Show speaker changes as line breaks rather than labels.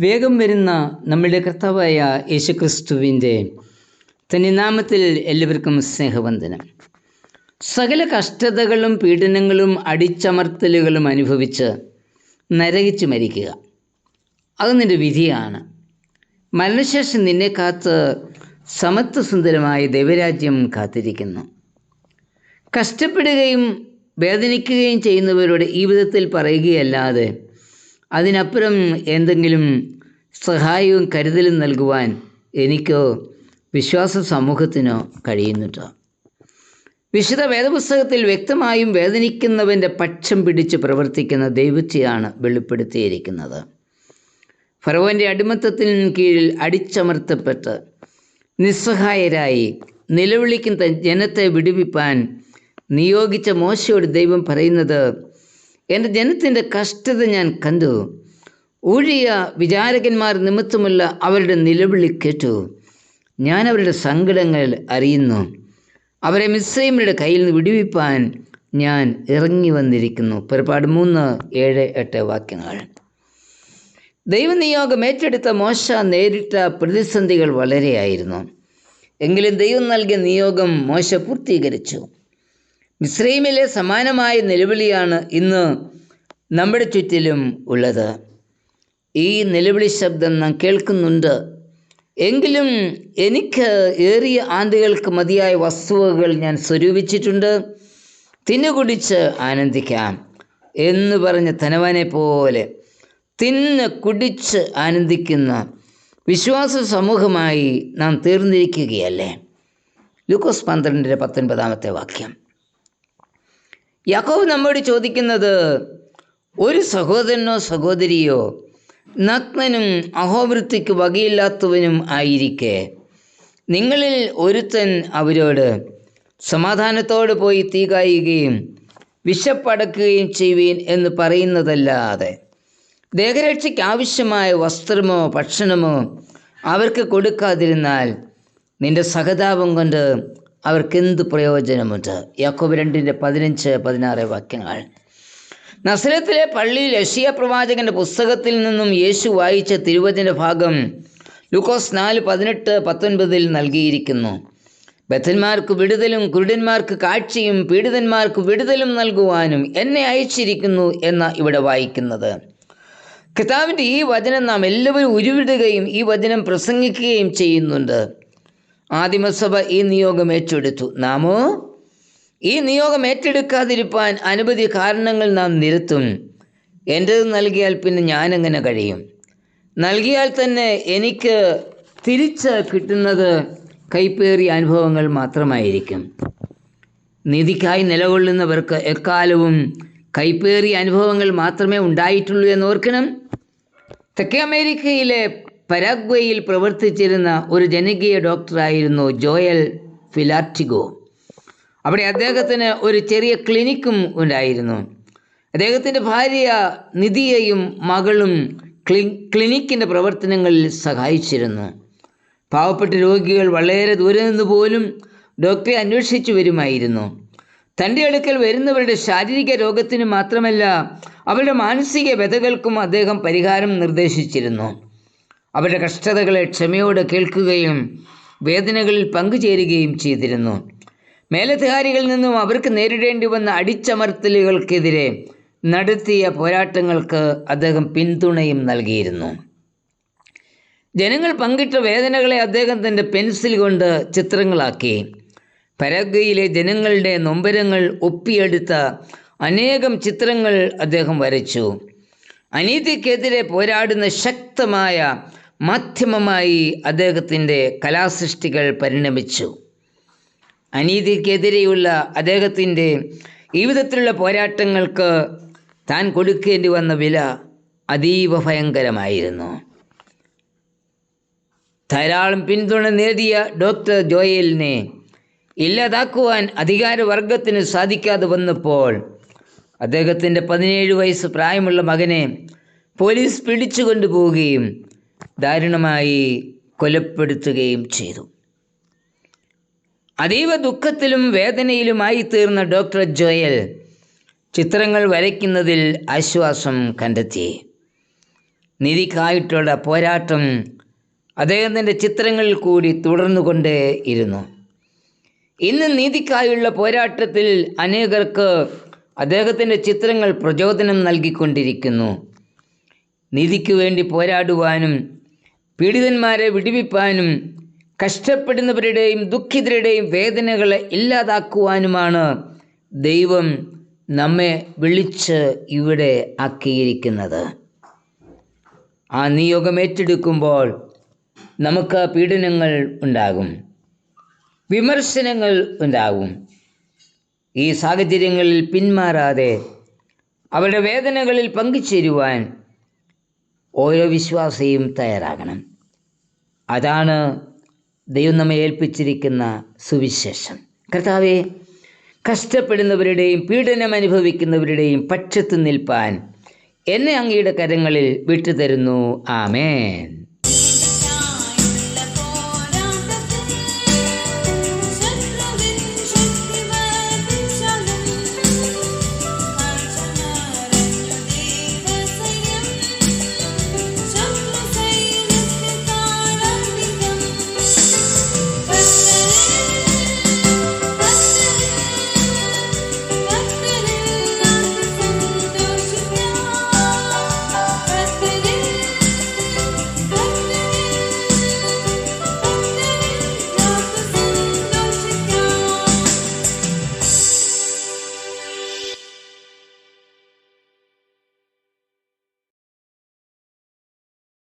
വേഗം വരുന്ന നമ്മുടെ കർത്താവായ യേശുക്രിസ്തുവിന്റെ തനിനാമത്തിൽ നാമത്തിൽ എല്ലാവർക്കും സ്നേഹവന്ദനം. സകല കഷ്ടതകളും പീഡനങ്ങളും അടിച്ചമർത്തലുകളും അനുഭവിച്ച് നരകിച്ച് മരിക്കുക. അത് നിന്റെ വിധിയാണ്. മരണശേഷം നിന്നെ കാത്ത് സമത്വസുന്ദരമായ ദൈവരാജ്യം കാത്തിരിക്കുന്നു. കഷ്ടപ്പെടുകയും വേദനിക്കുകയും ചെയ്യുന്നവരോട് ഈ വിധത്തിൽ പറയുകയല്ലാതെ അതിനപ്പുറം എന്തെങ്കിലും സഹായവും കരുതലും നൽകുവാൻ എനിക്കോ വിശ്വാസ സമൂഹത്തിനോ കഴിയുന്നുണ്ടോ? വിശുദ്ധ വേദപുസ്തകത്തിൽ വ്യക്തമായും വേദനിക്കുന്നവന്റെ പക്ഷം പിടിച്ച് പ്രവർത്തിക്കുന്ന ദൈവത്തെയാണ് വെളിപ്പെടുത്തിയിരിക്കുന്നത്. ഫറവന്റെ അടിമത്തത്തിന് കീഴിൽ അടിച്ചമർത്തപ്പെട്ട് നിസ്സഹായരായി നിലവിളിക്കുന്ന ജനത്തെ വിടുവിപ്പാൻ നിയോഗിച്ച മോശയോട് ദൈവം പറയുന്നത് എന്റെ ജനത്തിന്റെ കഷ്ടത ഞാൻ കണ്ടു. ഊഴിയ വിചാരകന്മാർ നിമിത്തമുള്ള അവരുടെ നിലവിളി കേട്ടു. ഞാൻ അവരുടെ സങ്കടങ്ങൾ അറിയുന്നു. അവരെ മിസ്രൈമരുടെ കയ്യിൽ നിന്ന് വിടുവിപ്പാൻ ഞാൻ ഇറങ്ങി വന്നിരിക്കുന്നു. പുറപ്പാട് മൂന്ന് ഏഴ് എട്ട് വാക്യങ്ങൾ. ദൈവനിയോഗം ഏറ്റെടുത്ത മോശ നേരിട്ട പ്രതിസന്ധികൾ വളരെയായിരുന്നു എങ്കിലും ദൈവം നൽകിയ നിയോഗം മോശ പൂർത്തീകരിച്ചു. മിസ്രൈമിലെ സമാനമായ നിലവിളിയാണ് ഇന്ന് നമ്മുടെ ചുറ്റിലും ഉള്ളത്. ഈ നിലവിളി ശബ്ദം നാം കേൾക്കുന്നുണ്ട്. എങ്കിലും എനിക്ക് ഏറിയ ആന്തികൾക്ക് മതിയായ വസ്തുവകൾ ഞാൻ സ്വരൂപിച്ചിട്ടുണ്ട്. തിന്നുകുടിച്ച് ആനന്ദിക്കാം എന്ന് പറഞ്ഞ ധനവാനെ പോലെ തിന്ന് കുടിച്ച് ആനന്ദിക്കുന്ന വിശ്വാസ സമൂഹമായി നാം തീർന്നിരിക്കുകയല്ലേ? ലൂക്കോസ് പന്ത്രണ്ടിന്റെ പത്തൊൻപതാമത്തെ വാക്യം. യാക്കോബ് നമ്മോട് ചോദിക്കുന്നത് ഒരു സഹോദരനോ സഹോദരിയോ നഗ്നനും അഹോവൃത്തിക്ക് വകയില്ലാത്തവനും ആയിരിക്കെ. നിങ്ങളിൽ ഒരുത്തൻ അവരോട് സമാധാനത്തോട് പോയി തീ കായുകയും വിശപ്പടക്കുകയും ചെയ്യുവീൻ എന്ന് പറയുന്നതല്ലാതെ ദേഹരക്ഷയ്ക്ക് ആവശ്യമായ വസ്ത്രമോ ഭക്ഷണമോ അവർക്ക് കൊടുക്കാതിരുന്നാൽ നിന്റെ സഹതാപം കൊണ്ട് അവർക്കെന്ത് പ്രയോജനമുണ്ട്? യാക്കോബ് രണ്ടിന്റെ പതിനഞ്ച് പതിനാറ് വാക്യങ്ങൾ. നസരത്തിലെ പള്ളിയിൽ യഷിയ പ്രവാചകന്റെ പുസ്തകത്തിൽ നിന്നും യേശു വായിച്ച തിരുവചന ഭാഗം ലൂക്കോസ് നാല് പതിനെട്ട് പത്തൊൻപതിൽ നൽകിയിരിക്കുന്നു. ബദ്ധന്മാർക്ക് വിടുതലും കുരുടന്മാർക്ക് കാഴ്ചയും പീഡിതന്മാർക്ക് വിടുതലും നൽകുവാനും എന്നെ അയച്ചിരിക്കുന്നു എന്ന ഇവിടെ വായിക്കുന്നത്. കർത്താവിന്റെ ഈ വചനം നാം എല്ലാവരും ഉരുവിടുകയും ഈ വചനം പ്രസംഗിക്കുകയും ചെയ്യുന്നുണ്ട്. ആദിമസഭ ഈ നിയോഗം ഏറ്റെടുത്തു. നാമോ? ഈ നിയോഗം ഏറ്റെടുക്കാതിരിപ്പാൻ അനവധി കാരണങ്ങൾ നാം നിരത്തും. എന്റെത് നൽകിയാൽ പിന്നെ ഞാനെങ്ങനെ കഴിയും? നൽകിയാൽ തന്നെ എനിക്ക് തിരിച്ച് കിട്ടുന്നത് കൈപ്പേറിയ അനുഭവങ്ങൾ മാത്രമായിരിക്കും. നീതിക്കായി നിലകൊള്ളുന്നവർക്ക് എക്കാലവും കൈപ്പേറിയ അനുഭവങ്ങൾ മാത്രമേ ഉണ്ടായിട്ടുള്ളൂ എന്ന് ഓർക്കണം. തെക്കേ അമേരിക്കയിലെ പരാഗ്വയിൽ പ്രവർത്തിച്ചിരുന്ന ഒരു ജനകീയ ഡോക്ടറായിരുന്നു ജോയൽ ഫിലാർട്ടിഗോ. അവിടെ അദ്ദേഹത്തിന് ഒരു ചെറിയ ക്ലിനിക്കും ഉണ്ടായിരുന്നു. അദ്ദേഹത്തിന്റെ ഭാര്യ നിധിയെയും മകളും ക്ലി ക്ലിനിക്കിന്റെ പ്രവർത്തനങ്ങളിൽ സഹായിച്ചിരുന്നു. പാവപ്പെട്ട രോഗികൾ വളരെ ദൂരെ നിന്ന് പോലും ഡോക്ടറെ അന്വേഷിച്ചു വരുമായിരുന്നു. തന്റെ അടുക്കൽ വരുന്നവരുടെ ശാരീരിക രോഗത്തിന് മാത്രമല്ല അവരുടെ മാനസിക വ്യതകൾക്കും അദ്ദേഹം പരിഹാരം നിർദ്ദേശിച്ചിരുന്നു. അവരുടെ കഷ്ടതകളെ ക്ഷമയോടെ കേൾക്കുകയും വേദനകളിൽ പങ്കുചേരുകയും ചെയ്തിരുന്നു. മേലധികാരികളിൽ നിന്നും അവർക്ക് നേരിടേണ്ടി വന്ന അടിച്ചമർത്തലുകൾക്കെതിരെ നടത്തിയ പോരാട്ടങ്ങൾക്ക് അദ്ദേഹം പിന്തുണയും നൽകിയിരുന്നു. ജനങ്ങൾ പങ്കിട്ട വേദനകളെ അദ്ദേഹം തന്റെ പെൻസിൽ കൊണ്ട് ചിത്രങ്ങളാക്കി. പരഗ്വയിലെ ജനങ്ങളുടെ നൊമ്പരങ്ങൾ ഒപ്പിയെടുത്ത അനേകം ചിത്രങ്ങൾ അദ്ദേഹം വരച്ചു. അനീതിക്കെതിരെ പോരാടുന്ന ശക്തമായ മാധ്യമമായി അദ്ദേഹത്തിന്റെ കലാസൃഷ്ടികൾ പരിണമിച്ചു. അനീതിക്കെതിരെയുള്ള അദ്ദേഹത്തിന്റെ ഈ വിധത്തിലുള്ള പോരാട്ടങ്ങൾക്ക് താൻ കൊടുക്കേണ്ടി വന്ന വില അതീവ ഭയങ്കരമായിരുന്നു. ധാരാളം പിന്തുണ നേടിയ ഡോക്ടർ ജോയലിനെ ഇല്ലാതാക്കുവാൻ അധികാരവർഗത്തിന് സാധിക്കാതെ വന്നപ്പോൾ അദ്ദേഹത്തിന്റെ പതിനേഴ് വയസ്സ് പ്രായമുള്ള മകനെ പോലീസ് പിടിച്ചു പോവുകയും ദാരുണമായി കൊലപ്പെടുത്തുകയും ചെയ്തു. അതീവ ദുഃഖത്തിലും വേദനയിലുമായി തീർന്ന ഡോക്ടർ ജോയൽ ചിത്രങ്ങൾ വരയ്ക്കുന്നതിൽ ആശ്വാസം കണ്ടെത്തി. നിധിക്കായിട്ടുള്ള പോരാട്ടം അദ്ദേഹത്തിന്റെ ചിത്രങ്ങളിൽ കൂടി തുടർന്നുകൊണ്ടേ ഇരുന്നു. ഇന്ന് നീതിക്കായുള്ള പോരാട്ടത്തിൽ അനേകർക്ക് അദ്ദേഹത്തിന്റെ ചിത്രങ്ങൾ പ്രചോദനം നൽകിക്കൊണ്ടിരിക്കുന്നു. നീതിക്ക് വേണ്ടി പോരാടുവാനും പീഡിതന്മാരെ വിടിവിപ്പാനും കഷ്ടപ്പെടുന്നവരുടെയും ദുഃഖിതരുടെയും വേദനകളെ ഇല്ലാതാക്കുവാനുമാണ് ദൈവം നമ്മെ വിളിച്ച് ഇവിടെ ആക്കിയിരിക്കുന്നത്. ആ നിയോഗം ഏറ്റെടുക്കുമ്പോൾ നമുക്ക് പീഡനങ്ങൾ ഉണ്ടാകും വിമർശനങ്ങൾ ഉണ്ടാകും. ഈ സാഹചര്യങ്ങളിൽ പിന്മാറാതെ അവരുടെ വേദനകളിൽ പങ്കുചേരുവാൻ ഓരോ വിശ്വാസിയും തയ്യാറാകണം. അതാണ് ദൈവം നമ്മെ ഏൽപ്പിച്ചിരിക്കുന്ന സുവിശേഷം. കർത്താവെ കഷ്ടപ്പെടുന്നവരുടെയും പീഡനം അനുഭവിക്കുന്നവരുടെയും പക്ഷത്ത് നിൽപ്പാൻ എന്നെ അങ്ങയുടെ കരങ്ങളിൽ വിട്ടുതരുന്നു. ആമേൻ.